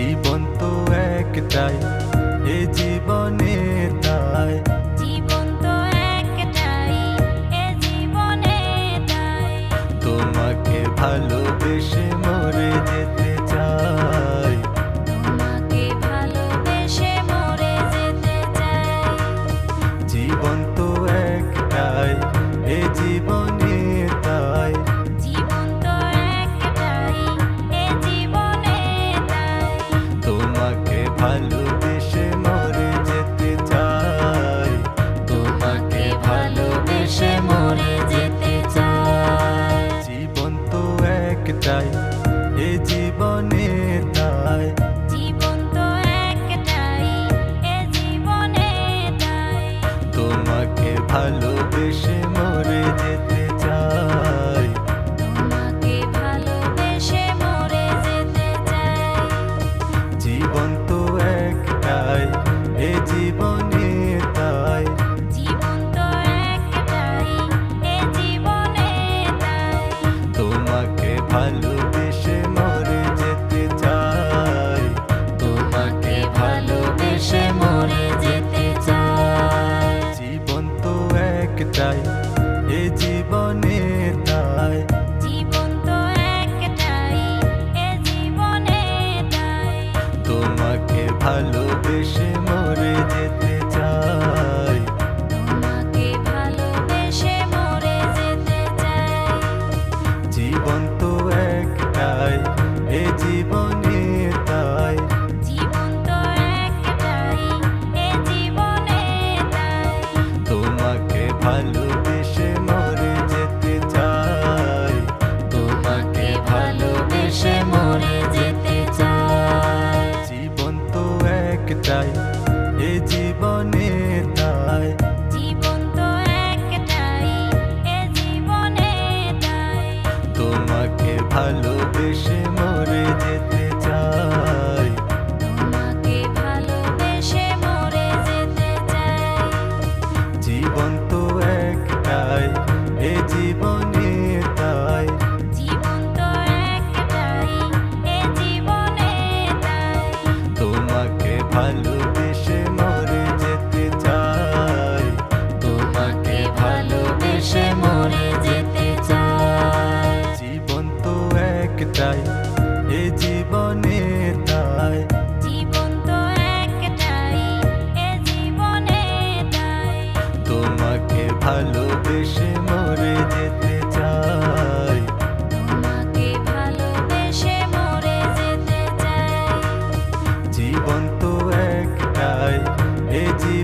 জীবন তো একটাই এ জীবনে তাই। জীবন তো একটাই এ জীবনে তাই। তোমাকে ভালোবেসে ভালোবেসে মরে যেতে চাই। তোমাকে ভালোবেসে মরে যেতে চাই। জীবন তো একটাই এ জীবনে তাই। জীবন তো একটাই এ জীবনে তাই। তোমাকে ভালোবেসে মরে যেতে এ জীবনে তাই। তোমাকে ভালোবেসে মরে যেতে চাই। তোমাকে ভালোবেসে মরে যেতে চাই। জীবন তো একটাই এ জীবনে ভালোবেসে মরে যেতে চাই। তোমাকে ভালোবেসে মরে যেতে চাই। জীবন তো একটাই এ জীবনে তাই। জীবন তো একটাই এ জীবনে তাই। তোমাকে ভালোবেসে মরে যেতে চাই। তোমাকে ভালোবেসে মরে যেতে তোমাকে ভালোবেসে মরে যেতে চাই। তোমাকে ভালোবেসে মরে যেতে চাই। জীবন তো একটাই এ জীবনে